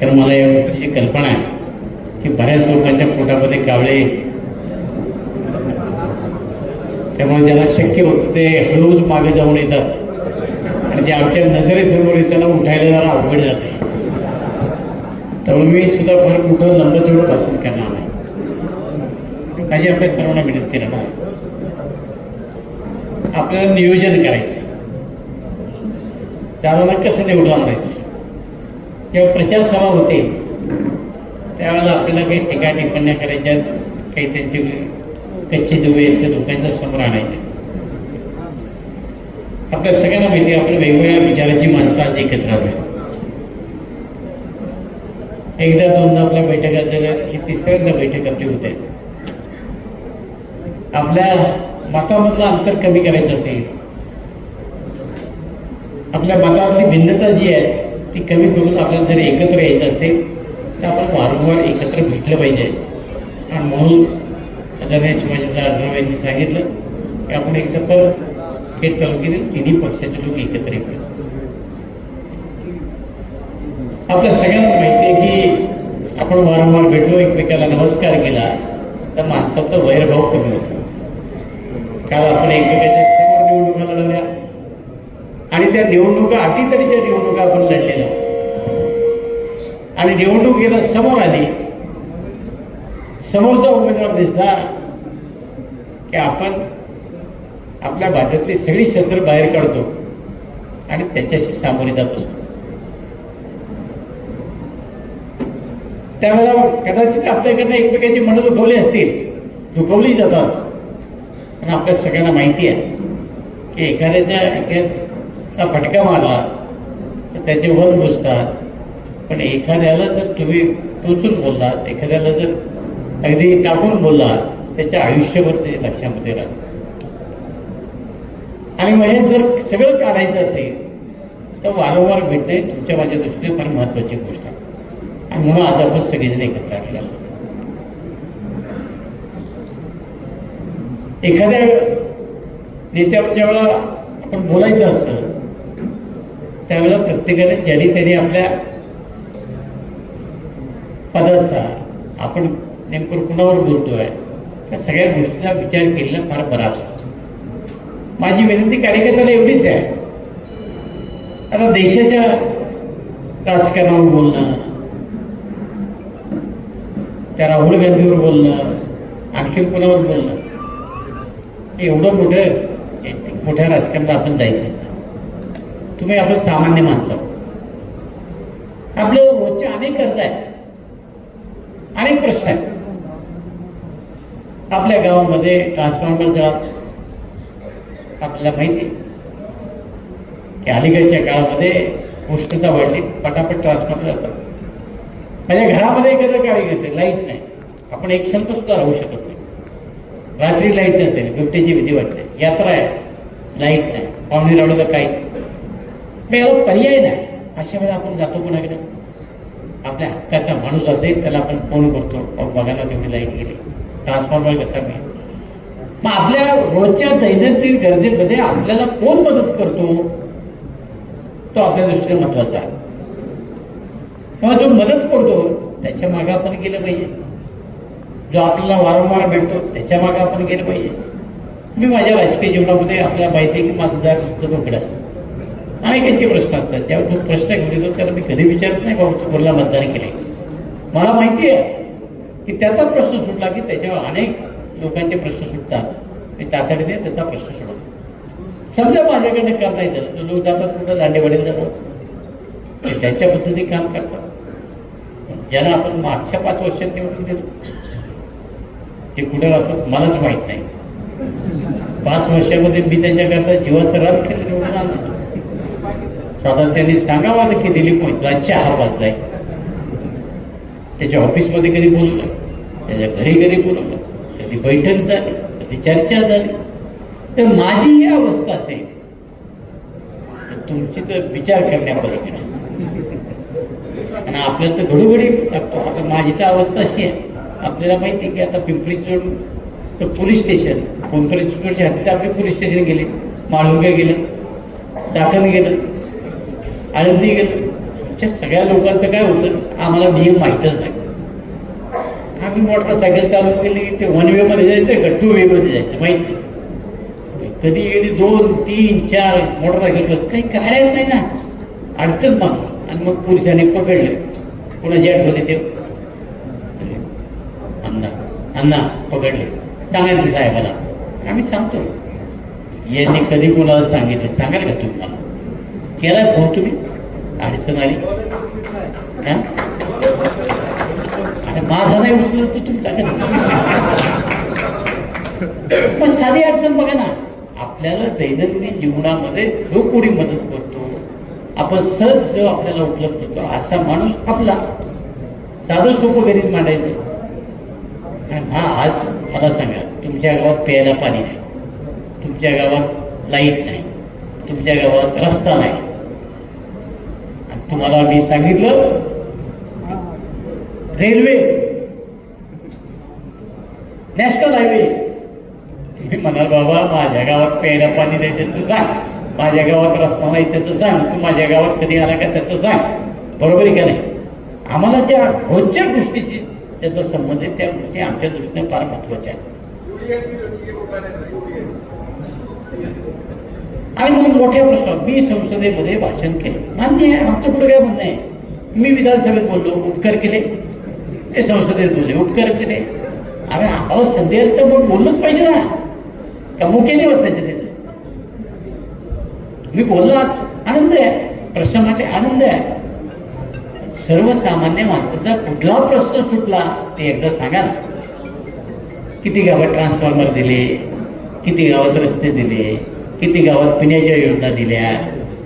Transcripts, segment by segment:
कारण मला या गोष्टीची कल्पना आहे की बऱ्याच लोकांच्या पोटामध्ये कावळे त्यामुळे ज्याला शक्य होतं ते हळूच मागे जाऊन येतात. आणि जे आमच्या नजरेसमोर त्यांना उठायला जरा अवघड जाते. त्यामुळे मी सुद्धा फार कुठं लंबचवढं भाषण करणार नाही. माझी आपल्या सर्वांना विनंती राहणार आपल्याला नियोजन करायचं. त्याला कसं निवडून आणायचं? जेव्हा प्रचारसभा होते त्यावेळेला आपल्याला काही ठिकाणी टिप्पण्या करायच्या काही त्यांचे कच्चे दुवे आहेत ते लोकांच्या समोर आणायचे. आपल्या सगळ्यांना माहिती आपल्या आपण वेगवेगळ्या विचाराची माणसं आज एकत्र आलोय. एकदा दोनदा आपल्या बैठका झाल्या ही तिसऱ्यांदा बैठक आपली होते आपल्या मतामधलं अंतर कमी करायचं असेल आपल्या मतामधली भिन्नता जी आहे ती कमी करून आपल्याला जर एकत्र यायचं असेल तर आपण वारंवार एकत्र भेटलं पाहिजे. आणि म्हणून आदरणीय शिवाजीदा आढळराव यांनी सांगितलं की आपण एकदा परत खेड तालुक्यातील तिन्ही पक्षाचे लोक एकत्र येतात. आपल्या सगळ्यांना माहिती आहे की आपण वारंवार भेटलो एकमेकाला नमस्कार केला तर माणसाचा वैरभाव कमी होतो. काल आपण एकमेकाच्या समोर निवडणुका लढवल्या. आणि त्या निवडणुका अटीतडीच्या निवडणुका आपण लढलेल्या. आणि निवडणूक गेलं समोर आली. समोरचा उमेदवार दिसला की आपण आपल्या भाजपतली सगळी शस्त्र बाहेर काढतो आणि त्याच्याशी सामोरे जात असतो. त्यावेळेला कदाचित आपल्याकडनं एकमेकांची मनं दुखवली असतील. दुखवली जातात. पण आपल्या सगळ्यांना माहिती आहे की एखाद्याच्या फटका मारला तर त्याचे वन बुजतात पण एखाद्याला जर तुम्ही टोचून बोललात एखाद्याला जर अगदी टाकून बोललात त्याच्या आयुष्यभर ते लक्षामध्ये राहत. आणि मग हे जर सगळं काढायचं असेल तर वारंवार भेटणे तुमच्या माझ्या दृष्टीने फार महत्वाची गोष्ट आहे. आणि म्हणून आज आपण सगळेजण एकत्र आलेला एखाद्या नेत्यावर ज्यावेळेला आपण बोलायचं असतं त्यावेळेला प्रत्येकाने ज्याने त्याने आपल्या पदाचा आपण नेमकं कुणावर बोलतोय? त्या सगळ्या गोष्टीचा विचार केलेला फार बरा असतो. माझी विनंती कार्यकर्त्याला एवढीच आहे. आता देशाच्या राजकारणावर बोलणं त्या राहुल गांधीवर बोलणं आणखी कोणावर बोलणं हे एवढं मोठं मोठ्या राजकारणात आपण जायचंच तुम्ही आपण सामान्य माणसं आपलं रोजचे अनेक गरजा आहेत. अनेक प्रश्न आहेत. आपल्या गावामध्ये ट्रान्सफॉर्मरचा आपल्याला माहिती आहे की अलीकडच्या काळामध्ये उष्णता वाढली पटापट ट्रान्सफॉर्मर असतात. माझ्या घरामध्ये एखादं काळी घेते लाइट नाही. आपण एक क्षण सुद्धा राहू शकत नाही. रात्री लाइट नसेल बिबट्याची भीती वाटते. यात्रा आहे. लाइट नाही. पाहुणे रावलं तर काही याला पर्याय नाही. अशा वेळेला आपण जातो कोणाकडे? आपल्या हक्काचा माणूस असेल त्याला आपण फोन करतो. बघायला तुम्ही लाइट गेली ट्रान्सफॉर्मर कसा मी मग आपल्या रोजच्या दैनंदिन गरजेमध्ये आपल्याला कोण मदत करतो? तो आपल्या दृष्टीने महत्त्वाचा आहे. मग जो मदत करतो त्याच्यामागे आपण गेलं पाहिजे. जो आपल्याला वारंवार भेटतो त्याच्यामागे आपण गेलं पाहिजे. मी माझ्या राजकीय जीवनामध्ये आपल्याला माहिती आहे की मतदार सुद्धा रोकडं असतं. अनेकांचे प्रश्न असतात? त्यावर तो प्रश्न घेतो म्हणजे त्याला मी कधी विचारत नाही बाबा तू कोणाला मतदान केले मला माहिती आहे की त्याचा प्रश्न सुटला की त्याच्यावर अनेक लोकांचे प्रश्न सुटतात. मी तातडीने त्याचा प्रश्न सोडवतो. समजा माझ्याकडे काम नाही झालं तर लोक जातात कुठं? दांडेवाडीला जातात. ते त्यांच्या पद्धतीने काम करतात. ज्यांना आपण मागच्या पाच वर्षात निवडून दिलो. ते कुठे राहतात मलाच माहीत नाही. पाच वर्षामध्ये मी त्यांच्याकरता जीवाचं रान केलं निवडून आणलं. साधारण त्यांनी सांगावं की दिलीप मोहितला हा बाजलाय त्याच्या ऑफिसमध्ये कधी बोलवलं त्याच्या घरी कधी बोलवलं कधी बैठक झाली कधी चर्चा झाली. तर माझी ही अवस्था असेल. तुमची तर विचार करण्यापलीकडे आणि आपल्याला तर घडोघडी टाकतो आता माझी तर अवस्था अशी आहे. आपल्याला माहिती आहे की आता पिंपरी चोड तर पोलीस स्टेशन पिंपरी चोडच्या हद्दीत आपले पोलीस स्टेशन गेले. माळुंगे गेलं चाकण गेलं. आणि गेलं आमच्या सगळ्या लोकांचं काय होतं आम्हाला नियम माहीतच नाही. आम्ही मोटरसायकल चालू केली ते वन वे मध्ये जायचं का टू वे मध्ये जायचं माहीत नाही. कधी गेली दोन तीन चार मोटरसायकल काही करायच नाही ना. अडचण मग आणि मग पुरुषाने पकडले. कोणाची आठवण ते? अण्णा. अण्णा पकडले. सांगायचं साहेबाला. आम्ही सांगतो यांनी कधी कोणाला सांगितलं? सांगाल का तुम्ही केलाय केला फोन तुम्ही? अडचण आली. हा? आणि माझा नाही उचलत तर तुमचा पण साधी अडचण बघा ना. आपल्याला दैनंदिन जीवनामध्ये जो कोणी मदत करतो आपण सहज जो आपल्याला उपलब्ध होतो असा माणूस आपला. साधं सोपं गरीब मांडायचं. आणि हा आज मला सांगा तुमच्या गावात प्यायला पाणी नाही. तुमच्या गावात लाइट नाही. तुमच्या गावात रस्ता नाही. तुम्हाला मी सांगितलं? रेल्वे. National highway. तुम्ही म्हणाल बाबा माझ्या गावात प्यायला पाणी नाही त्याचं सांग. माझ्या गावात रस्ता नाही त्याचं सांग. तू माझ्या गावात कधी आला का त्याचं सांग. बरोबर आहे का नाही? आम्हाला ज्या रोजच्या गोष्टीची त्याचा संबंध आहे त्या गोष्टी आमच्या दृष्टीने फार महत्त्वाच्या आहेत. आणि मग मोठ्या प्रश्नात मी संसदेमध्ये भाषण केलं. मान्य आहे आमचं पुढे काय म्हणणं आहे. मी विधानसभेत बोललो उपकार केले. ते संसदेत बोलले उपकार केले. अरे आम्हाला संधी आली तर मग बोललंच पाहिजे ना. का मुख्याने बसायचे तिथे? मी बोललात आनंद आहे. प्रश्न मांडले आनंद आहे. सर्वसामान्य माणसाचा कुठला प्रश्न सुटला ते एकदा सांगा ना. किती गावात ट्रान्सफॉर्मर दिले किती गावात रस्ते दिले किती गावात पिण्याच्या योजना दिल्या?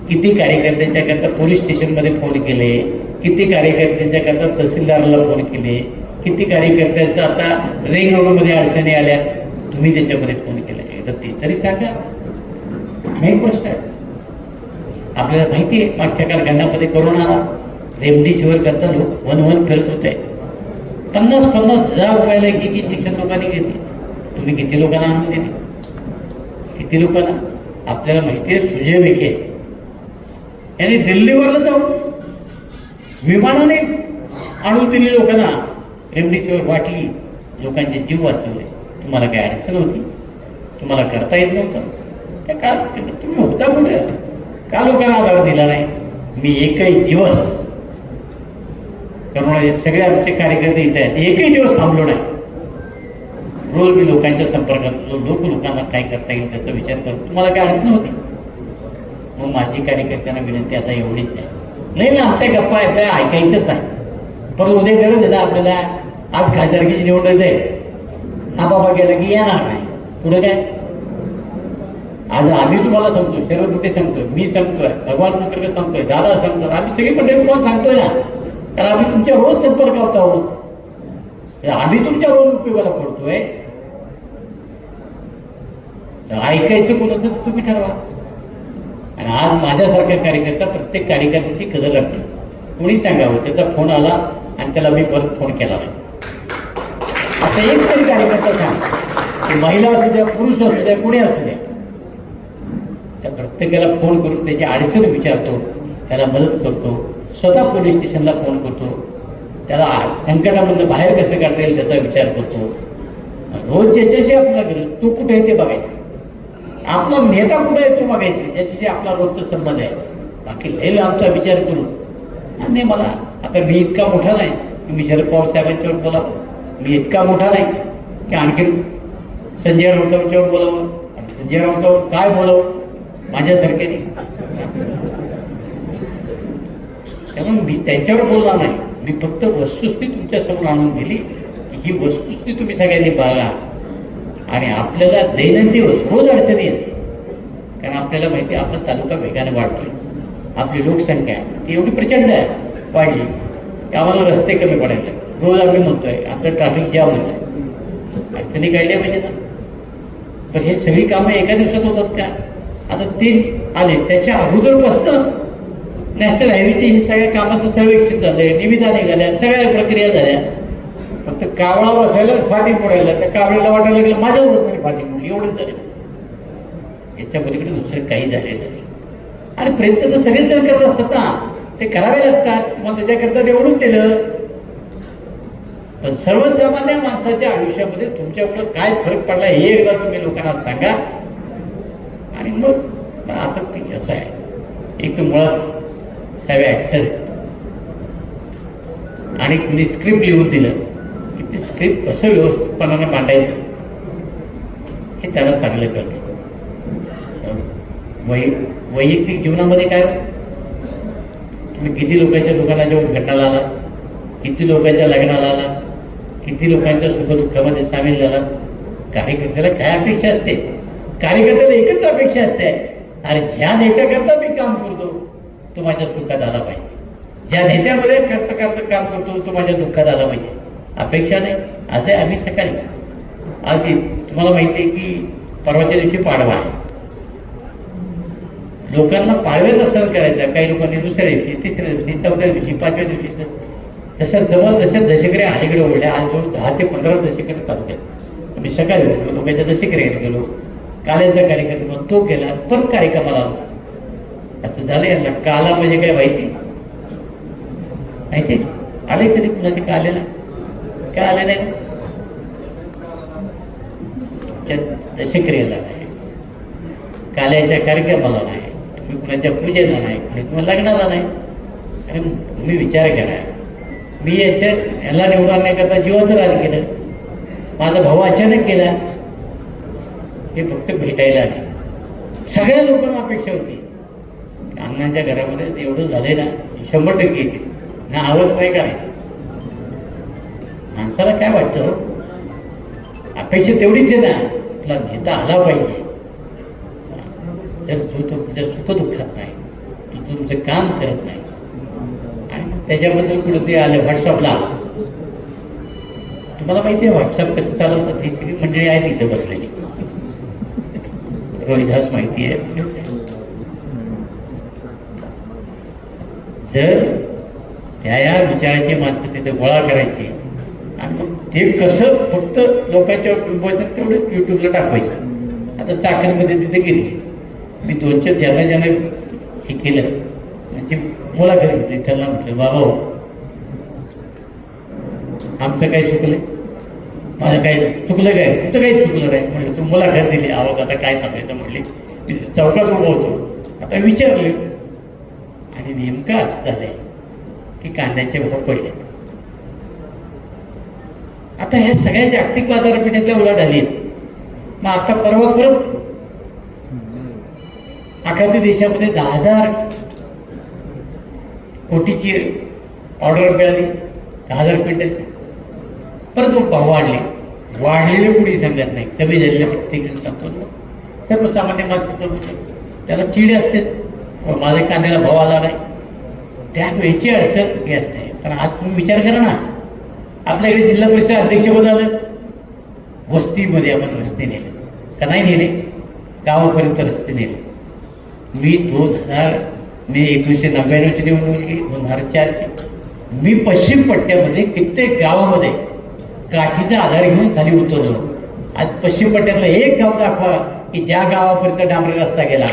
किती कार्यकर्त्यांच्या करता पोलीस स्टेशनमध्ये फोन केले? किती कार्यकर्त्यांच्या करता तहसीलदाराला फोन केले? किती कार्यकर्त्यांचा आता रेंग रोडमध्ये अडचणी आल्या? तुम्ही त्याच्यामध्ये फोन केला. एकदा ते तरी सांगा. नाही प्रश्न आहेत आपल्याला माहिती आहे मागच्या कारखान्यामध्ये करोना आला. रेमडेसिवीर करता लोक वन वन फिरत होते. पन्नास पन्नास हजार रुपयाला एक एक इंजेक्शन लोकांनी घेतली. तुम्ही किती लोकांना आणून दिली? किती लोकांना? आपल्याला माहिती आहे सुजय विखे यांनी दिल्लीवरला जाऊन विमानाने आणून दिली लोकांना. रेमडेसिवीर वाटली लोकांचे जीव वाचवले. तुम्हाला काय अडचण होती? तुम्हाला करता येत नव्हतं? त्या का तुम्ही होता कुठे? का लोकांना आधार दिला नाही? मी एकही दिवस करोनाचे सगळे आमचे कार्यकर्ते इथे आहेत. एकही दिवस थांबलो नाही. रोज मी लोकांच्या संपर्कात लोक लोकांना काय करता येईल त्याचा विचार करतो तुम्हाला काय अडचण होती? मग माझी कार्यकर्त्यांना विनंती आता एवढीच आहे. नाही ना आमच्या गप्पा आपल्याला ऐकायचंच नाही. पण उद्या गरज आहे ना आपल्याला आज खासदारकीची निवडणूक आहे. हा बाबा गेला की येणार नाही. पुढे काय? आज आम्ही तुम्हाला सांगतो सर्व कुठे सांगतोय मी सांगतोय भगवान पुत्र सांगतोय दादा सांगतोय आम्ही सगळी मंडळी कोण सांगतोय ना. तर आम्ही तुमच्या रोज संपर्कात आहोत. आम्ही तुमच्या रोज उपयोगाला पडतोय. ऐकायचं कोणाचं तर तुम्ही ठरवा. आणि आज माझ्यासारखा कार्यकर्ता प्रत्येक कार्यकर्त्याची कदर लागते कोणी सांगावं? त्याचा फोन आला आणि त्याला मी परत फोन केला नाही. आता एक तरी कार्यकर्ता सांग. महिला असू द्या पुरुष असू द्या कोणी असू द्या. त्या प्रत्येकाला फोन करून त्याची अडचण विचारतो. त्याला मदत करतो. स्वतः पोलीस स्टेशनला फोन करतो. त्याला संकटामधनं बाहेर कसं काढता येईल त्याचा विचार करतो. रोज ज्याच्याशी आपल्याला गरज तो कुठे आहे ते बघायचं. आपला नेता कुठे आहे तो बघायचं. ज्याच्याशी आपला रोजचा संबंध आहे. बाकी लय आमचा विचार करू आणि मला आता मी इतका मोठा नाही. की मी शरद पवार साहेबांच्यावर बोलावं मी इतका मोठा नाही की आणखी संजय राऊतांच्यावर बोलावं. संजय राऊतांवर काय बोलावं? माझ्यासारख्याने त्यामुळे मी त्यांच्यावर बोलणार नाही. मी फक्त वस्तुस्थिती तुमच्यासमोर आणून दिली. ही वस्तुस्थिती तुम्ही सगळ्यांनी बघा. आणि आपल्याला दैनंदिन रोज अडचणी येत कारण आपल्याला माहिती आहे आपला तालुका वेगाने वाढतोय. आपली लोकसंख्या आहे. ती एवढी प्रचंड आहे वाढली. की आम्हाला रस्ते कमी पडायला रोज आम्ही म्हणतोय आपलं ट्रॅफिक जाम होत आहे अडचणी काढल्या पाहिजे ना पण हे सगळी कामं एका दिवसात होतात का? आता ते आले त्याच्या अगोदरपासनं नॅशनल हायवेचे हे सगळ्या कामाचं सर्वेक्षण झालंय निविदा निघाल्या सगळ्या प्रक्रिया झाल्या. फक्त कावळा बसायला फाटी पडायला त्या कावळ्याला वाटायला लागलं माझ्या बरोबर फाटी फोडली एवढंच झाले. याच्या पलीकडे दुसरं काही झाले नाही. आणि प्रयत्न तर सगळेच जण करत असतात ना. ते करावे लागतात. मग त्याच्याकरता निवडून दिलं. पण सर्वसामान्य माणसाच्या आयुष्यामध्ये तुमच्याकडं काय फरक पडला हे एकदा तुम्ही लोकांना सांगा. आणि मग आता ते असं आहे? एक तर मुळात सावे ऍक्टर आणि कुणी स्क्रिप्ट लिहून दिलं. की ते स्क्रिप्ट कसं व्यवस्थितपणाने मांडायचं हे त्याला चांगलं कळतं. वै वैयक्तिक जीवनामध्ये काय हो? तुम्ही किती लोकांच्या दुकानात जाऊन भेटायला आला? किती लोकांच्या लग्नाला आला? किती लोकांच्या सुखदुःखामध्ये सामील झाला? कार्यकर्त्याला काय अपेक्षा असते? कार्यकर्त्याला एकच अपेक्षा असते. अरे ज्या नेत्याकरता मी काम करतो तो माझ्या सुखात आला पाहिजे. ज्या नेत्यामध्ये करता करता काम करतो तो माझ्या दुःखात आला पाहिजे. अपेक्षा नाही. आज आहे आम्ही सकाळी आज तुम्हाला माहिती आहे की परवाच्या दिवशी पाडवा आहे. लोकांना पाळव्याचा सण करायचा. काही लोकांनी दुसऱ्या दिवशी तिसऱ्या दिवशी चौथ्या दिवशी पाचव्या दिवशी तसं जवळ जसे दशकरे अलीकडे ओढले आज जवळ दहा ते पंधरा दशकरे तालुक्यात आम्ही सकाळी उठलो लोकांच्या दशकऱ्यात गेलो. काल्याचा कार्यक्रम तो केला परत कार्यक्रमाला आलो. असं झालं यांना. काला म्हणजे काय माहिती? माहिती? आले कधी कुणाच्या कालेला काय आले नाही त्या नाही. काल्याच्या कार्यक्रमाला नाही. तुम्ही कुणाच्या पूजेला नाही. कुणी कुणा लग्नाला नाही. आणि तुम्ही विचार करा. मी याच्यात याला निवडून आणण्याकरता जीवाचं राज केलं. माझा भाऊ अचानक केला. हे फक्त भेटायला आले. सगळ्या लोकांना अपेक्षा होती. अण्णांच्या घरामध्ये एवढं झालंय ना शंभर टक्के. ना आवाज नाही करायचं. माणसाला काय वाटतं? अपेक्षा तेवढीच आहे ना तुला नेता आला पाहिजे. जर तू तुमच्या सुखदुःखात नाही तू तुमचं काम करत नाही आणि त्याच्याबद्दल कुठं ते आलं व्हॉट्सअपला तुम्हाला माहिती आहे व्हॉट्सअप कसं चालवतात ही सगळी मंडळी आहेत इथं बसलेली. रोहिदास माहिती आहे. जर त्या या विचाराची माणसं तिथे गोळा करायची आणि मग ते कसं फक्त लोकांच्या टुंबायचं तेवढं युट्यूबला टाकवायचं. आता चाकणमध्ये तिथे घेतली मी दोन चार ज्यांना ज्यांना हे केलं. म्हणजे मुलाखत घेतली त्याला म्हटलं बाबा हो, आमचं काय चुकलं माझं काय चुकलं काय? कुठं काही चुकलं नाही. म्हटलं तू मुलाखत दिली. आवाज आता काय सांगायचं? म्हटली मी चौकात उभं होतो. आता विचारले. आणि नेमकं असं झालंय की कांद्याचे भाव पडले. आता ह्या सगळ्या जागतिक बाजारपेठेतल्या उलाढ आली मग आता परवा परत एखाद्या देशामध्ये दहा हजार कोटीची ऑर्डर मिळाली. दहा हजार क्विंटलची परत मग भाव वाढले. वाढलेले कुणी सांगत नाही. कमी झालेले प्रत्येक सांगतो सर्वसामान्य माणसाचं त्याला चिड असते माझ्या कांद्याला भाव आला नाही. त्यावेळेची अडचण ही असते. पण आज तुम्ही विचार करा ना. आपल्याकडे जिल्हा परिषद अध्यक्षपद आलं वस्तीमध्ये आपण रस्ते नेले. का नाही नेले? गावापर्यंत रस्ते नेले. मी दोन हजार मी एकोणीसशे नव्याण्णवची निवडणूक केली दोन हजार चारची. मी पश्चिम पट्ट्यामध्ये कित्येक गावामध्ये काठीचा आधार घेऊन खाली उतरलो. आज पश्चिम पट्ट्यातलं एक गाव दाखवा की ज्या गावापर्यंत डांबरी रस्ता गेला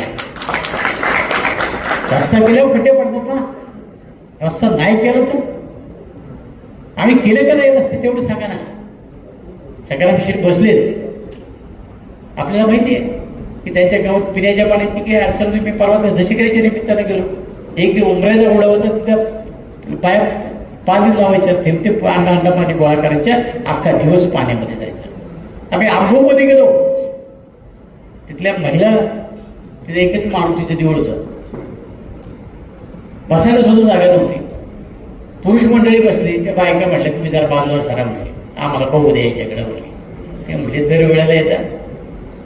रस्ता गेल्यावर खड्डे पडतात ना? रस्ता नाही केला तर? आम्ही केलं का नाही व्यवस्थित तेवढं सांगा ना. सगळ्या बसलेत. आपल्याला माहिती आहे की त्यांच्या गावात पिण्याच्या पाण्याची काही अडचण नाही. मी परवा दशकऱ्याच्या निमित्तानं गेलो. एक दिवस उमरायचा गोळा होता तिथं. पाय पाणी लावायच्या थेंब ते अंडा अंडा पाणी गोळा करायच्या अख्खा दिवस पाण्यामध्ये जायचा. आम्ही आंबोमध्ये गेलो. तिथल्या महिला तिथे एकच माणूस तिथे दिवड होतं बसायला सुद्धा जागा नव्हती. पुरुष मंडळी बसली त्या बायका म्हटल्या तुम्ही जरा बाजूला सरा म्हणले आम्हाला बघू द्या याच्याकडे म्हणले ते म्हणजे दरवेळेला येतात.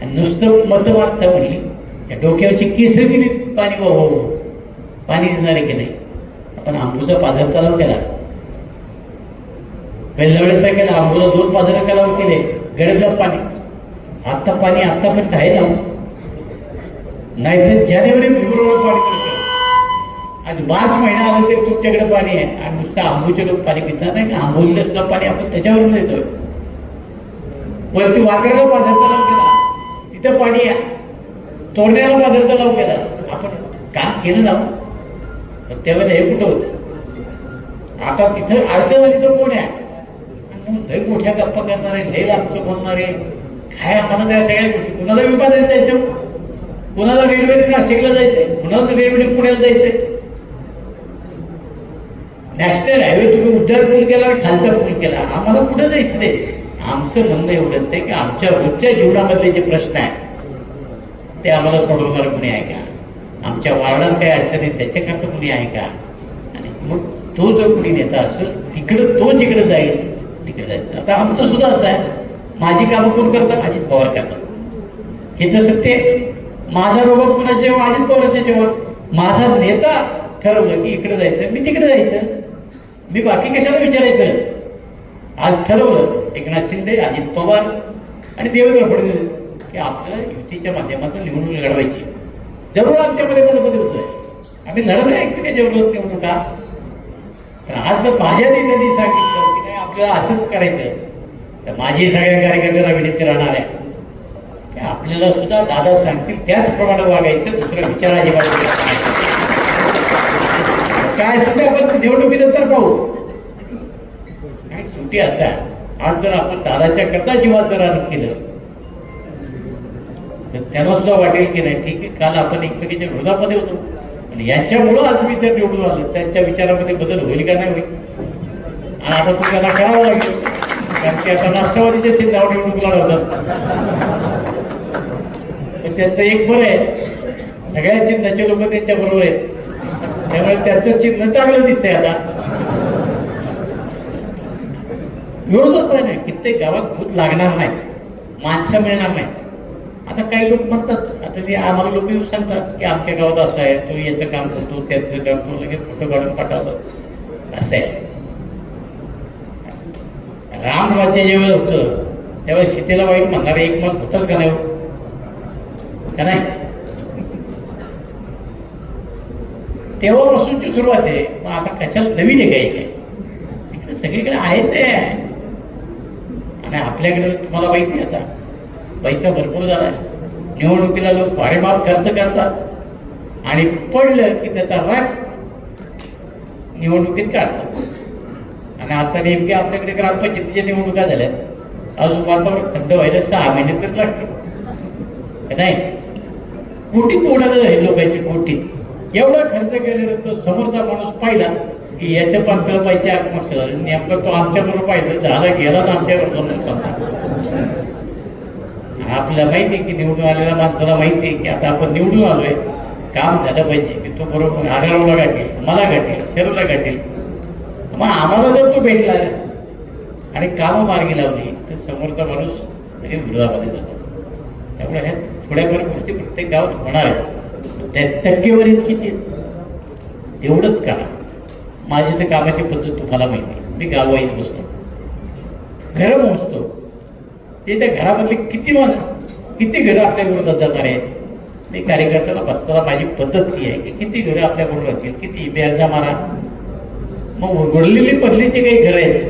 आणि नुसतं मतं वाटतं म्हणली त्या डोक्यावरची केस दिली पाणी बाबा पाणी देणारे की नाही? आपण आंबूचा पाझर तलाव केला. वेळेचा केला आंबूला दोन पाझर तलाव केले गडदला पाणी. आत्ता पाणी आत्तापर्यंत आहे ना. नाहीतर जानेवारी फेब्रुवारी पाणी मार्च महिना आला तरी तुमच्याकडे पाणी आहे. आणि नुसतं आंबूचे लोक पाणी पितात नाही का? आंबोलीला सुद्धा पाणी आपण त्याच्यावरून देतोय. वरती वाकड्याला बाजार तलाव केला. तिथं पाणी आहे. तोडण्याला बाजार तलाव केला. आपण काम केलं ना हो. पण त्यावेळेला हे कुठं होतं? आता तिथं अडचण आली तर कोण आहे? मग लय मोठ्या गप्पा करणारे लय लांबचं बोलणारे. काय आम्हाला त्या सगळ्या गोष्टी? कुणाला विमानात जायचं कुणाला रेल्वेने नाशिकला जायचंय? कुणाला रेल्वेने पुण्याला जायचंय? नॅशनल हायवे तुम्ही उड्डाण पूल केला आणि खालचा पूल केला. आम्हाला कुठं जायचं नाही आमचं म्हणणं एवढंच आहे की आमच्या रोजच्या जीवनामधले जे प्रश्न आहेत ते आम्हाला सोडवणार कुणी आहे का? आमच्या वार्डात काही अडचण त्याच्याकरता कुणी आहे का? आणि मग तो जो कुणी नेता असेल तिकडं तो जिकडे जाईल तिकडे जायचं. आता आमचं सुद्धा असं आहे. माझी कामं कोण करतात? अजित पवार करतात. हे तर सत्य माझा रोबोट कुणाच्या जेव्हा? अजित पवारांच्या जेव्हा? माझा नेता ठरवलं की इकडे जायचं मी तिकडे जायचं. मी बाकी कशाला विचारायचं आज ठरवलं एकनाथ शिंदे अजित पवार आणि देवेंद्र फडणवीस की आपल्याला युतीच्या माध्यमातून निवडणूक लढवायची. जरूर आमच्यामध्ये मतभेद होतोय. आम्ही लढत आहे की जेवढं निवडणुका तर आज जर माझ्या नेत्यांनी सांगितलं की नाही आपल्याला असंच करायचं तर माझी सगळ्या कार्यकर्त्यांना विनंती राहणार आहे. की आपल्याला सुद्धा दादा सांगतील त्याचप्रमाणे वागायचं दुसरा विचार अजिबात काय असेल ते आपण निवडणुकीनंतर पाहू काय शेवटी असा. आज जर आपण दादाच्या करता जीवात जर आरोप केलं तर त्यांना सुद्धा वाटेल की नाही? ठीक आहे काल आपण एकमेकीच्या विरोधामध्ये होतो. आणि यांच्यामुळं आज मी जर निवडून आलो त्यांच्या विचारामध्ये बदल होईल का नाही होईल? आणि आता तुम्हाला करावं लागेल कारण की आता राष्ट्रवादीचे चिन्हावर निवडणूक लढवतात. पण त्यांचं एक बरं आहे. सगळ्या चिन्हाचे लोक त्यांच्या बरोबर आहेत. त्यामुळे त्याचं चिन्ह चांगलं दिसतंय आता. विरोधच नाही कित्येक गावात भूत लागणार नाही माणसं मिळणार नाही आता काही लोक म्हणतात आता ते आम्हाला लोक येऊन सांगतात की आमच्या गावात असं आहे तो याचं काम करतो त्याचं काम करतो लगेच फोटो काढून पाठवतात असं आहे. राम राज्य जेव्हा होतं तेव्हा सीतेला वाईट म्हणणार एक मत होतच का नाही हो? का नाही? तेव्हापासूनची सुरुवात आहे. मग आता कशाला नवीन आहे काही काय? सगळीकडे आहेच आहे. आणि आपल्याकडे तुम्हाला माहिती आहे आता. पैसा भरपूर झाला निवडणुकीला लोक भाडेमाप खर्च करतात. आणि पडलं की त्याचा राग निवडणुकीत काढतात. आणि आता नेमके आपल्याकडे ग्रामपंचायतीच्या निवडणुका झाल्यात. अजून वातावरण थंड व्हायला सहा महिने तर लागतील. नाही. कोटी तोडायला आहे लोकांची कोटी. एवढा खर्च केल्यानंतर समोरचा माणूस पाहिला की याच्या पाचव्या पाहिजे आत्मक्षला नेमकं तो आमच्या बरोबर पाहिलं. झाला गेला तर आमच्या बरोबर आपल्याला माहिती आहे की निवडून आलेल्या माणसाला माहिती आहे की आता आपण निवडून आलोय. काम झालं पाहिजे की तो बरोबर आढळला गाठील मला गाठील शरीरला गाठील मग आम्हाला जर तो भेटला आणि कामं मार्गी लावली तर समोरचा माणूस म्हणजे विरोधामध्ये जातो. त्यामुळे ह्या थोड्याफार गोष्टी प्रत्येक गावात होणार आहेत. त्या किती तेवढंच करा माझी तर कामाची पद्धत तुम्हाला माहिती आहे. मी गावाईच बसतो. घरं मोजतो. ते त्या घरामधले किती मन किती घरं आपल्या विरोधात जाणार आहेत? मी कार्यकर्त्याला बसताना माझी पद्धत ती आहे की किती घरं आपल्या बरोबर राहतील? किती ब्याजा मारा? मग उघडलेली पदलीचे काही घरं आहेत.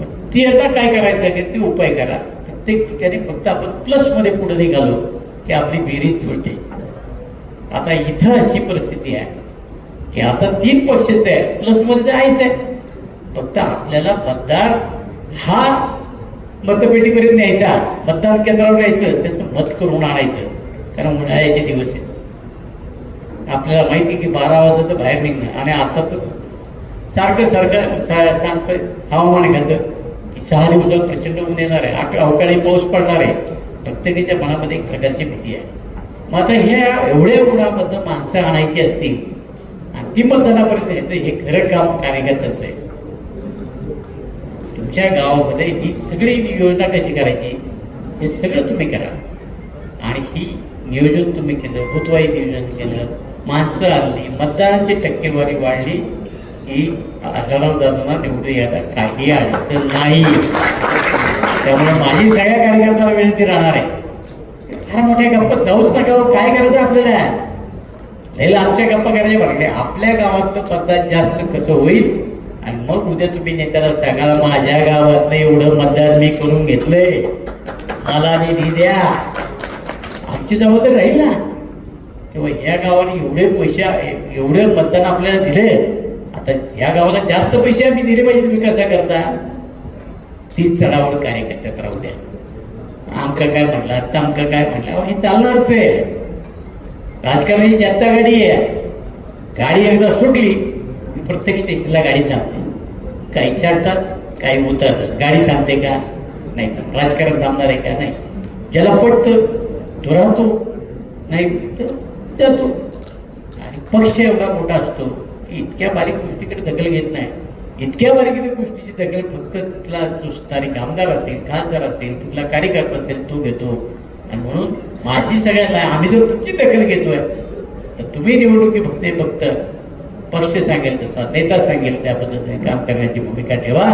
मग ती आता काय करायचं आहे? ते ती उपाय करा. प्रत्येक ठिकाणी फक्त आपण प्लसमध्ये पुढे निघालो की आपली बेरीज जुळते आता इथं अशी परिस्थिती आहे की आता तीन पक्षच आहे प्लसमध्ये आहेच आहे फक्त आपल्याला मतदार हा मतपेटीपर्यंत न्यायचा मतदान केंद्रावर यायचं त्याचं मत करून आणायचं. कारण उन्हाळ्याचे दिवस आहे आपल्याला माहिती आहे की बारा वाजता बाहेर निघणं. आणि आता तर सारखं सारखं सा- सांगतंय हवामान खातं. की सहा दिवसात प्रचंड ऊन येणार आहे. अवकाळी पाऊस पडणार आहे. प्रत्येकाच्या मनामध्ये एक प्रकारची भीती आहे. मग आता ह्या एवढ्या उन्हामधनं माणसं आणायची असतील आणि ती मतदानापर्यंत येतं हे खरं काम कार्यकर्त्याचं आहे. तुमच्या गावामध्ये ही सगळी योजना कशी करायची हे सगळं तुम्ही करा. आणि ही नियोजन तुम्ही केलं भूतवाई नियोजन केलं माणसं आणली मतदानाची टक्केवारी वाढली की आढळरावदारांना निवडून यायला काही अडचण नाही. त्यामुळे माझी सगळ्या कार्यकर्त्याला विनंती राहणार आहे. फार काय गप्पा जाऊच नका हो. काय करायचं आपल्याला? नाही आमच्या गप्पा करायच्या बघले आपल्या गावातलं मतदान जास्त कसं होईल? आणि मग उद्या तुम्ही नेत्याला सांगा माझ्या गावातलं एवढं मतदान मी करून घेतलंय. मला निधी द्या. आमची जबाबदारी राहील ना. तेव्हा ह्या गावाने एवढे पैसे एवढे मतदान आपल्याला दिले. आता ह्या गावाला जास्त पैसे आम्ही दिले पाहिजे तुम्ही कसा करता? तीच चढावड कार्यकर्त्यात राहू द्या. आमका काय म्हटलं? आत्ता आमका काय म्हटलं? हे चालणारच आहे. राजकारणाची जनता गाडी आहे गाडी एकदा सुटली की प्रत्येक स्टेशनला गाडी थांबते. काही चढतात काही उतरतात. गाडी थांबते का? नाही तर राजकारण थांबणार आहे का? नाही. ज्याला पटतं तो राहतो. नाही तर जातो. आणि पक्ष एवढा मोठा असतो की इतक्या बारीक गोष्टीकडे दखल घेत नाही. इतक्या बारीक गोष्टीची दखल फक्त तिथला जो स्थानिक आमदार असेल खासदार असेल तिथला कार्यकर्ता असेल तो घेतो. आणि म्हणून माझी सगळ्यांना आम्ही जर तुमची दखल घेतोय तर तुम्ही निवडणुकी फक्त फक्त पक्ष सांगेल तसा नेता सांगेल त्या पद्धतीने काम करण्याची भूमिका ठेवा.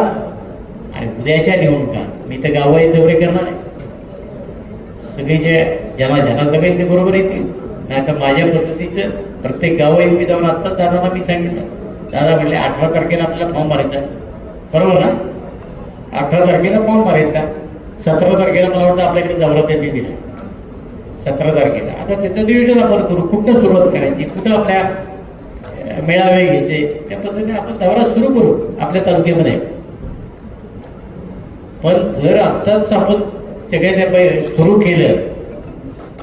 आणि उद्याच्या निवडणुका मी तर गावही दौरे करणार आहे. सगळे जे ज्यांना ज्यांना जमेल ते बरोबर येतील. नाही आता माझ्या पद्धतीचं प्रत्येक गावही मी जाऊन आत्ताच दादांना मी सांगितलं. दादा म्हटले अठरा तारखेला आपल्याला फॉर्म भरायचा बरोबर ना? अठरा तारखेला फॉर्म भरायचा सतरा तारखेला मला वाटतं आपल्याकडे जवळ त्यांनी दिला. सतरा तारखेला. आता त्याचं नियोजन आपण करू. कुठं सुरुवात करायची? कुठं आपल्या मेळावे घ्यायचे? त्या पद्धतीने आपण दौरा सुरू करू आपल्या तालुक्यामध्ये. पण जर आत्ताच आपण सगळ्या त्या सुरू केलं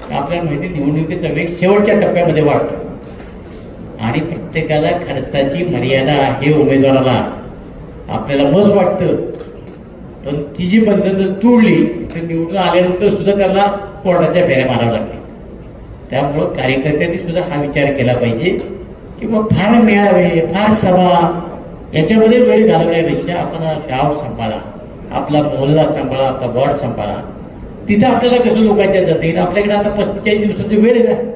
तर आपल्याला माहिती निवडणुकीचा वेग शेवटच्या टप्प्यामध्ये वाढतो. आणि प्रत्येकाला खर्चाची मर्यादा आहे उमेदवाराला. आपल्याला बस वाटतं. पण ती जी पद्धत तोडली तर निवडून आल्यानंतर सुद्धा त्यांना कोर्टाच्या फेऱ्या माराव्या लागतील. त्यामुळं कार्यकर्त्यांनी सुद्धा हा विचार केला पाहिजे की मग फार मेळावे फार सभा याच्यामध्ये वेळ घालवण्यापेक्षा आपण गाव सांभाळा आपला मोहल्ला सांभाळा आपला वॉर्ड सांभाळा. तिथं आपल्याला कसं लोकांच्या जाता येईल आपल्याकडे आता पस्तेचाळीस दिवसाची वेळ आहे ना.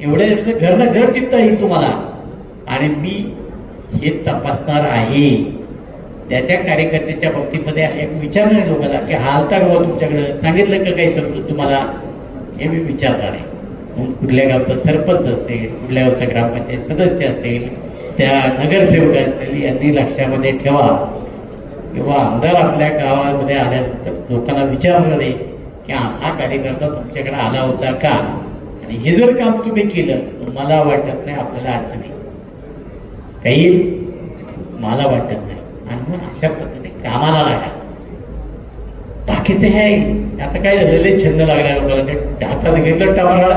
एवढ्या घर ना घर टिपता येईल तुम्हाला. आणि मी हे तपासणार आहे. त्या त्या कार्यकर्त्याच्या बाबतीमध्ये एक विचारणार लोकांना की हालता गावा तुमच्याकडं? सांगितलं का काही समजून तुम्हाला? हे मी विचारणार आहे. मग कुठल्या गावचा सरपंच असेल कुठल्या गावचा ग्रामपंचायत सदस्य असेल त्या नगरसेवक असेल यांनी लक्षामध्ये ठेवा. किंवा आमदार आपल्या गावामध्ये आल्यानंतर लोकांना विचारणार नाही की हा कार्यकर्ता तुमच्याकडे आला होता का? आणि हे जर काम तुम्ही केलं तर मला वाटत नाही आपल्याला अडचणी काही मला वाटत नाही. आणि मग अशा पद्धतीने कामाला लागा बाकीचे हे आता काय झालेले छंद लागला लोकांना. ते हातात घेतलं टावरा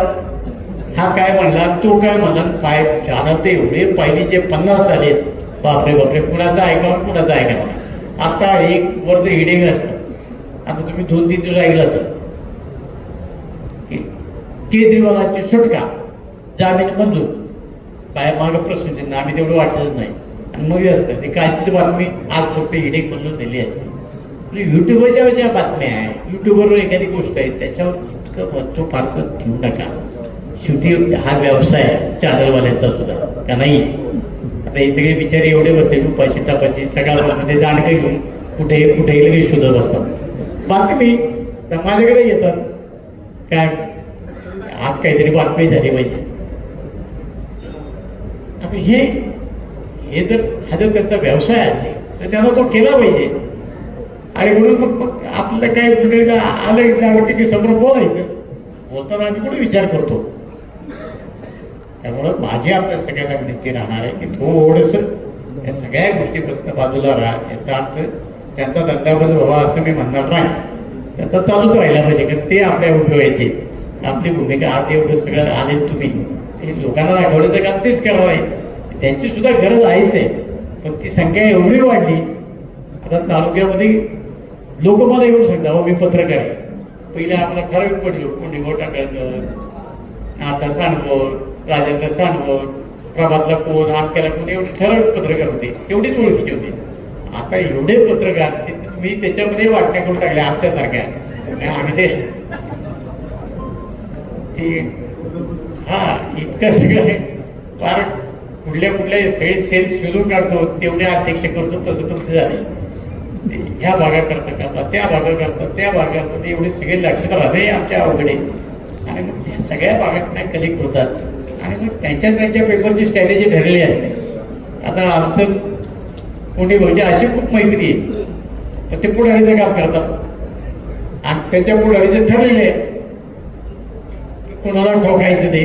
हा काय म्हणला? तो काय म्हणला? पाय चालत ते एवढे पहिलीचे पन्नास झाले बापरे बापरे. कुणाचा ऐकावं कुणाचा ऐकावं? आता एक वर्ष हिडिंग असतं. आता तुम्ही दोन तीन दिवस ऐकलं असेल. केजरीवालांची सुटका. जामीन मंजूर. काय मला प्रश्न आम्ही तेवढं वाटलंच नाही. आणि मग असतं ते कालचीच बातमी आज फक्त हिडेक म्हणून दिली असते. म्हणजे युट्यूबरच्या ज्या बातम्या आहे युट्यूबवर एखादी गोष्ट आहे त्याच्यावर इतकं वस्तू फारसं ठेवू नका. शेवटी हा व्यवसाय आहे चॅनलवाल्यांचा सुद्धा का नाही? आता हे सगळे बिचारे एवढे बसले उपाशी तपाशी सगळ्यामध्ये दांडकं घेऊन कुठे कुठे लगेच शोधत असतात बातमी तर माझ्याकडे येतात. काय? आज काहीतरी बातमी झाली पाहिजे. हे हे जर हा जर त्यांचा व्यवसाय असेल तर त्याला तो केला पाहिजे. आणि म्हणून मग आपलं काय कुठे आलं दांडकं की समोर बोलायचं. बोलताना आम्ही कुठे विचार करतो? त्यामुळं माझी आपल्या सगळ्यांना विनंती राहणार आहे की थोडस या सगळ्या गोष्टीपासून बाजूला राहा. याचा अर्थ त्यांचा धंदा बंद व्हावा असं मी म्हणणार नाही. त्याचा चालूच राहिला पाहिजे कारण ते आपल्या उपयोगायचे आपली भूमिका आज एवढं सगळं आले तुम्ही. हे लोकांना दाखवण्याचं काम तेच करावं. आहे त्यांची सुद्धा गरज आहेच आहे. पण ती संख्या एवढी वाढली आता तालुक्यामध्ये लोक मला येऊन सांगतात हो मी पत्रकार आहे. पहिले आपला ठराविक पडलो कोणी गोटा करणार आता सांडवड राजेंद्र सांडवड प्रभातला कोण आमक्याला कोण एवढे ठराविक पत्रकार होते. एवढीच ओळखीचे होते. आता एवढे पत्रकार मी तुम्ही त्याच्यामध्ये वाटण्या करून टाकल्या आमच्यासारख्या. आम्ही ते हा इतकं सगळं हे फार कुठल्या कुठल्या सगळे सेल शोधून काढतो तेवढे अध्यक्ष करतो तसं तुमचं झालं. ह्या भागा करता करता त्या भागा करता त्या भागा करता एवढे सगळे लक्षात राहते आमच्या अवघडे. आणि मग त्या सगळ्या भागात नाही कलेक्ट होतात? आणि मग त्यांच्या त्यांच्या पेपरची स्ट्रॅटेजी ठरलेली असते. आता आमचं कोणी म्हणजे अशी खूप मैत्री आहे. तर ते पुढारीचं काम करतात. आणि त्यांच्या पुढारीचे ठरलेले आहे. कुणाला ठोकायचं ते.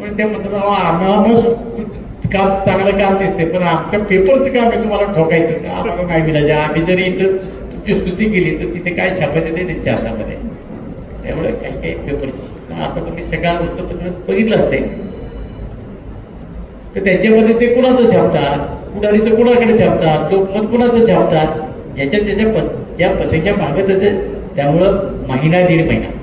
पण ते म्हणतात आम्हाला काम चांगलं काम दिसते पण आमच्या पेपरचं काम आहे तुम्हाला ठोकायचं. का आम्हाला नाही मिळायचं म्हणजे आम्ही जरी इथं तुमची स्तुती केली तर तिथे काय छापायचं ते त्यांच्या हातामध्ये. एवढं काही काही पेपरची. आता तुम्ही सगळ्या वृत्तपत्र बघितलं असेल तर त्याच्यामध्ये ते कुणाचं छापतात? पुढारीचं कुणाकडे छापतात? लोकमत कुणाचं छापतात? ज्याच्या त्याच्या पद त्या पत्रिका मागत असेल त्यामुळं महिना दीड महिना.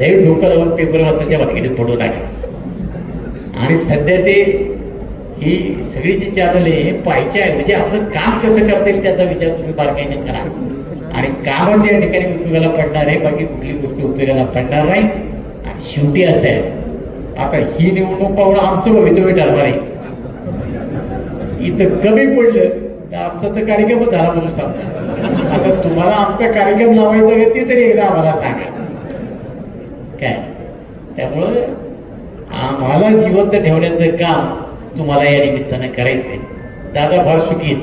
दैव डोकं लावून पेपर वाचायच्या वाटकीने पडू लागेल आणि सध्या ते ही सगळी जी चॅनल आहे हे पाहिजे आहे. म्हणजे आपलं काम कसं करता येईल त्याचा विचार तुम्ही बारकाईने करा. आणि कामाच्या या ठिकाणी उपयोगाला पडणार आहे बाकी कुठली गोष्ट उपयोगाला पडणार नाही. आणि शेवटी असं आहे आता ही निवडणूक पाहून आमचं भवितव्य ठरणार आहे. इथं कमी पडलं तर आमचा तर कार्यक्रमच झाला म्हणून सांगता आता तुम्हाला आमचा कार्यक्रम लावायचा का ते तरी एकदा आम्हाला सांगा. काय? त्यामुळं आम्हाला जिवंत ठेवण्याचं काम तुम्हाला या निमित्तानं करायचंय. दादा फार सुखी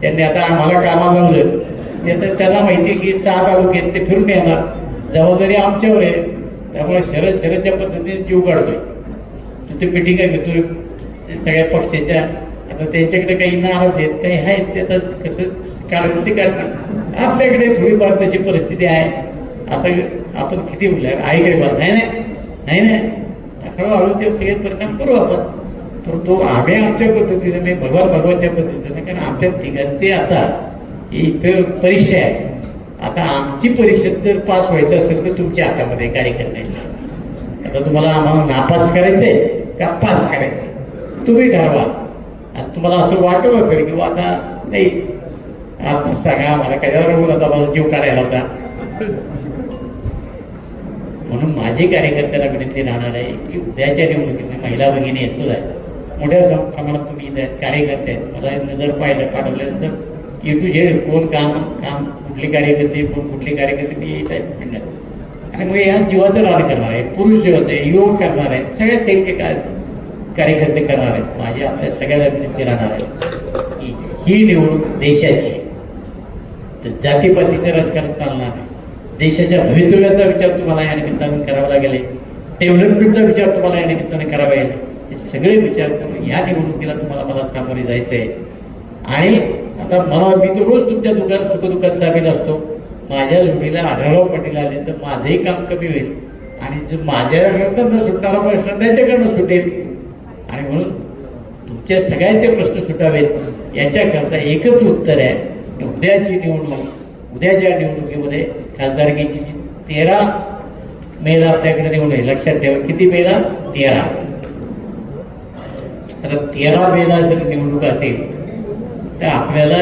त्यांनी आता आम्हाला कामाला लावलं ते त्याला माहिती आहे की सहा तालुक्यात ते फिरून येणार. जबाबदारी आमच्यावर आहे. त्यामुळे शरद शरदच्या पद्धतीने जीव काढतोय. तिथे मिटिंगा घेतोय. सगळ्या पक्षाच्या. आता त्यांच्याकडे काही नाराज आहेत काही आहेत ते आता कसं कारण ते करणार आपल्याकडे थोडीफार तशी परिस्थिती आहे. आता आपण किती बोलूया आहे काही बात नाही नाही नाही नाही हळूहळू ते सगळे परिणाम करू आपण. तर तो आम्ही आमच्या पद्धतीने मी भगवान भगवानच्या पद्धतीने कारण आमच्या तिघांचे आता इथं परीक्षा आहे. आता आमची परीक्षा जर पास व्हायचं असेल तर तुमच्या हातामध्ये कार्य करण्याची आता तुम्हाला आम्हाला नापास करायचंय का पास करायचंय? तुम्ही ठरवा. आणि तुम्हाला असं वाटत असेल की आता नाही. आता सांगा आम्हाला कशाला आता माझा जीव काढायला होता म्हणून माझे कार्यकर्त्याला विनंती राहणार आहे. की उद्याच्या निवडणुकीत महिला भगिनी येतो आहे मोठ्या प्रमाणात तुम्ही इथे आहेत, कार्यकर्ते आहेत. मला नजर पाहिलं पाठवल्यानंतर ए टू झेड कोण काम काम कुठले कार्यकर्ते कोण कुठले कार्यकर्ते मी येत आहेत म्हणणार आणि मग या जीवाचं रान करणार आहे पुरुष जीवाचं आहे युवक करणार आहे सगळ्या सैन्य काय कार्यकर्ते करणार आहेत. माझी आपल्या सगळ्याला विनंती राहणार आहे की ही निवडणूक देशाची आहे. तर जातीपातीचं राजकारण चालणार नाही देशाच्या भवितव्याचा विचार तुम्हाला या निमित्तानं करावा लागेल. डेव्हलपमेंटचा विचार तुम्हाला या निमित्तानं करावा. लागेल हे सगळे विचार करून या निवडणुकीला तुम्हाला मला सामोरे जायचं आहे आणि आता मला मी तर रोज तुमच्या दुकान सुखदुःखात सामील असतो. माझ्या जोडीला आढळराव पाटील आले तर माझंही काम कमी होईल. आणि जो माझ्याकडनं सुटणारा प्रश्न त्यांच्याकडनं सुटेल. आणि म्हणून तुमच्या सगळ्यांचे प्रश्न सुटावेत. याच्याकरता एकच उत्तर आहे. उद्याची निवडणूक. उद्याच्या निवडणुकीमध्ये खासदारकीची जी तेरा मेला आपल्याकडे देऊन आहे लक्षात ठेवा किती मेला तेरा. आता तेरा मेला जर निवडणूक असेल तर आपल्याला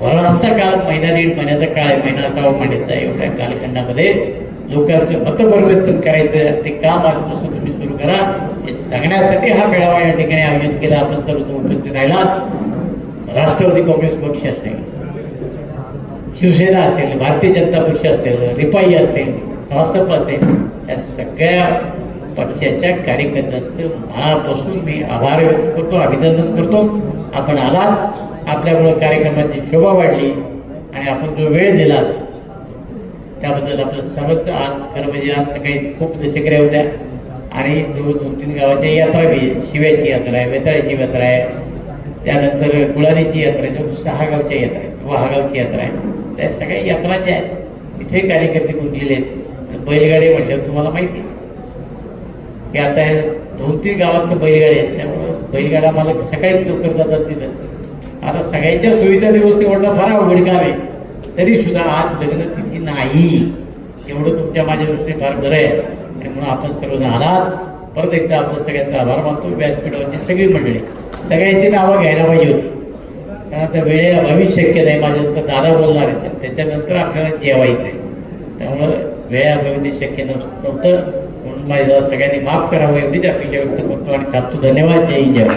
बराचसा काळ महिना दीड महिन्याचा काळ आहे महिना असावा महिन्याचा एवढ्या कालखंडामध्ये लोकांचं मतपरिवर्तन करायचं ते काम आजपासून तुम्ही सुरू करा. हे सांगण्यासाठी हा मेळावा या ठिकाणी आयोजित केला आपण सर्व उपस्थित राहिला. राष्ट्रवादी काँग्रेस पक्ष असेल. शिवसेना असेल भारतीय जनता पक्ष असेल रिपाई असेल रासप असेल या सगळ्या पक्षाच्या कार्यकर्त्यांचं मनापासून मी आभार व्यक्त करतो अभिनंदन करतो. आपण आलात आपल्यामुळं कार्यक्रमाची शोभा वाढली आणि आपण जो वेळ दिला त्याबद्दल आपलं सर्वच आज खरं म्हणजे आज सकाळी खूप दशक्रिया होत्या. आणि जो दोन तीन गावाच्या यात्रा बी शिव्याची यात्रा आहे वेताळ्याची यात्रा आहे त्यानंतर गुळारीची यात्रा आहे जो सहा गावच्या यात्रा आहे वहागावची यात्रा आहे. त्या सगळ्या यात्रा ज्या आहेत तिथे कार्यकर्ते गुंतलेले आहेत. बैलगाडी म्हटल्यावर तुम्हाला माहिती आहे. की आता दोन तीन गावात बैलगाडी आहेत. त्यामुळं बैलगाडा मला सकाळी लवकर जातात तिथं. आता सगळ्यांच्या सोयीचा दिवस निवडणं फार अवघड गाव आहे. तरी सुद्धा आज लग्न तिथे नाही. एवढं तुमच्या माझ्या दृष्टीने फार बरं आहे. त्यामुळं आपण सर्वजण आलात. परत एकदा आपलं सगळ्यांचा आभार मानतो. व्यासपीठावरची सगळी मंडळी. सगळ्यांची नावं घ्यायला पाहिजे होती. कारण वेळे वेळेअभावी शक्य नाही. माझ्यानंतर दादा बोलणार आहेत त्याच्यानंतर आपल्याला जेवायचं आहे त्यामुळं वेळेअभावी ते शक्य नव्हतं. म्हणून माझ्या सगळ्यांनी माफ करावं एवढीच अपेक्षा व्यक्त करतो. आणि थांबतो धन्यवाद. जय जय